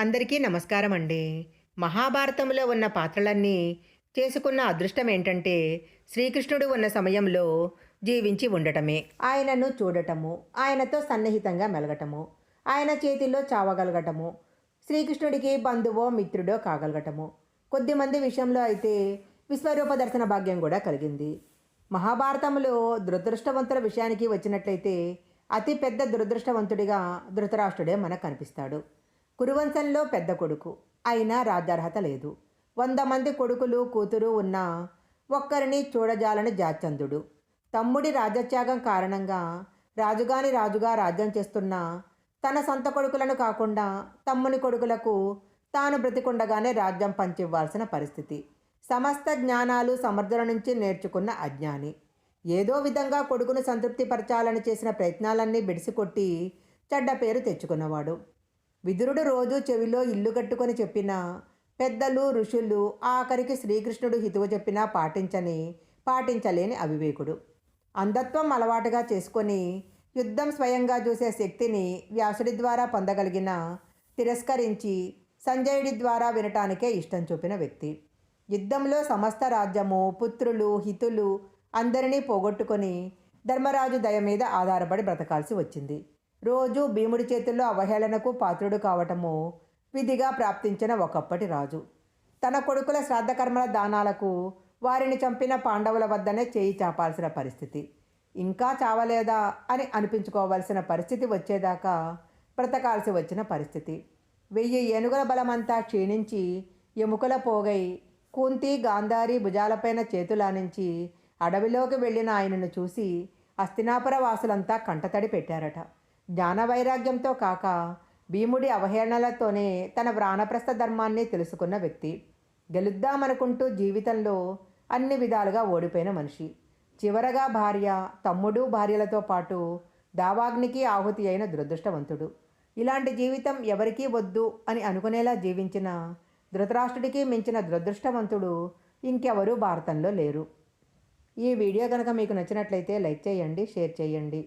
అందరికీ నమస్కారం అండి మహాభారతంలో ఉన్న పాత్రలన్నీ చేసుకున్న అదృష్టం ఏంటంటే శ్రీకృష్ణుడు ఉన్న సమయంలో జీవించి ఉండటమే. ఆయనను చూడటము ఆయనతో సన్నిహితంగా మెలగటము ఆయన చేతిలో చావగలగటము శ్రీకృష్ణుడికి బంధువో మిత్రుడో కాగలగటము. కొద్దిమంది విషయంలో అయితే విశ్వరూప దర్శన భాగ్యం కూడా కలిగింది. మహాభారతంలో దురదృష్టవంతుల విషయానికి వచ్చినట్లయితే అతి పెద్ద దురదృష్టవంతుడిగా ధృతరాష్ట్రుడే మనకు కనిపిస్తాడు. కురువంశంలో పెద్ద కొడుకు. అయినా రాజర్హత లేదు. వంద మంది కొడుకులు కూతురు ఉన్నా ఒక్కరిని చూడజాలని జాచందుడు. తమ్ముడి రాజత్యాగం కారణంగా రాజుగాని రాజుగా రాజ్యం చేస్తున్న తన సొంత కొడుకులను కాకుండా తమ్ముని కొడుకులకు తాను బ్రతికుండగానే రాజ్యం పంచివ్వాల్సిన పరిస్థితి. సమస్త జ్ఞానాలు సమర్థుల నుంచి నేర్చుకున్న అజ్ఞాని. ఏదో విధంగా కొడుకును సంతృప్తిపరచాలని చేసిన ప్రయత్నాలన్నీ బిడిసికొట్టి చెడ్డ పేరు తెచ్చుకున్నవాడు. విదురుడు రోజు చెవిలో ఇల్లు కట్టుకొని చెప్పిన పెద్దలు ఋషులు ఆఖరికి శ్రీకృష్ణుడు హితువు చెప్పినా పాటించని పాటించలేని అవివేకుడు. అంధత్వం అలవాటుగా చేసుకొని యుద్ధం స్వయంగా చూసే శక్తిని వ్యాసుడి ద్వారా పొందగలిగిన తిరస్కరించి సంజయుడి ద్వారా వినటానికే ఇష్టం చూపిన వ్యక్తి. యుద్ధంలో సమస్త రాజ్యము పుత్రులు హితులు అందరినీ పోగొట్టుకొని ధర్మరాజు దయ మీద ఆధారపడి బ్రతకాల్సి వచ్చింది. రోజు భీముడి చేతుల్లో అవహేళనకు పాత్రుడు కావటము విధిగా ప్రాప్తించిన ఒకప్పటి రాజు. తన కొడుకుల శ్రాద్ధకర్మల దానాలకు వారిని చంపిన పాండవుల వద్దనే చేయి చాపాల్సిన పరిస్థితి. ఇంకా చావలేదా అని అనిపించుకోవాల్సిన పరిస్థితి వచ్చేదాకా బ్రతకాల్సి వచ్చిన పరిస్థితి. వెయ్యి ఏనుగుల బలమంతా క్షీణించి ఎముకల పోగై కుంతి గాంధారి భుజాలపైన చేతులానించి అడవిలోకి వెళ్ళిన ఆయనను చూసి అస్తినాపుర వాసులంతా కంటతడి పెట్టారట. జ్ఞాన వైరాగ్యంతో కాక భీముడి అవహేళనలతోనే తన ప్రాణప్రస్థ ధర్మాన్ని తెలుసుకున్న వ్యక్తి. గెలుద్దామనుకుంటూ జీవితంలో అన్ని విధాలుగా ఓడిపోయిన మనిషి. చివరగా భార్య తమ్ముడు భార్యలతో పాటు దావాగ్నికి ఆహుతి అయిన దురదృష్టవంతుడు. ఇలాంటి జీవితం ఎవరికీ వద్దు అని అనుకునేలా జీవించిన ధృతరాష్ట్రుడికి మించిన దురదృష్టవంతుడు ఇంకెవరూ భారతంలో లేరు. ఈ వీడియో కనుక మీకు నచ్చినట్లయితే లైక్ చేయండి షేర్ చేయండి.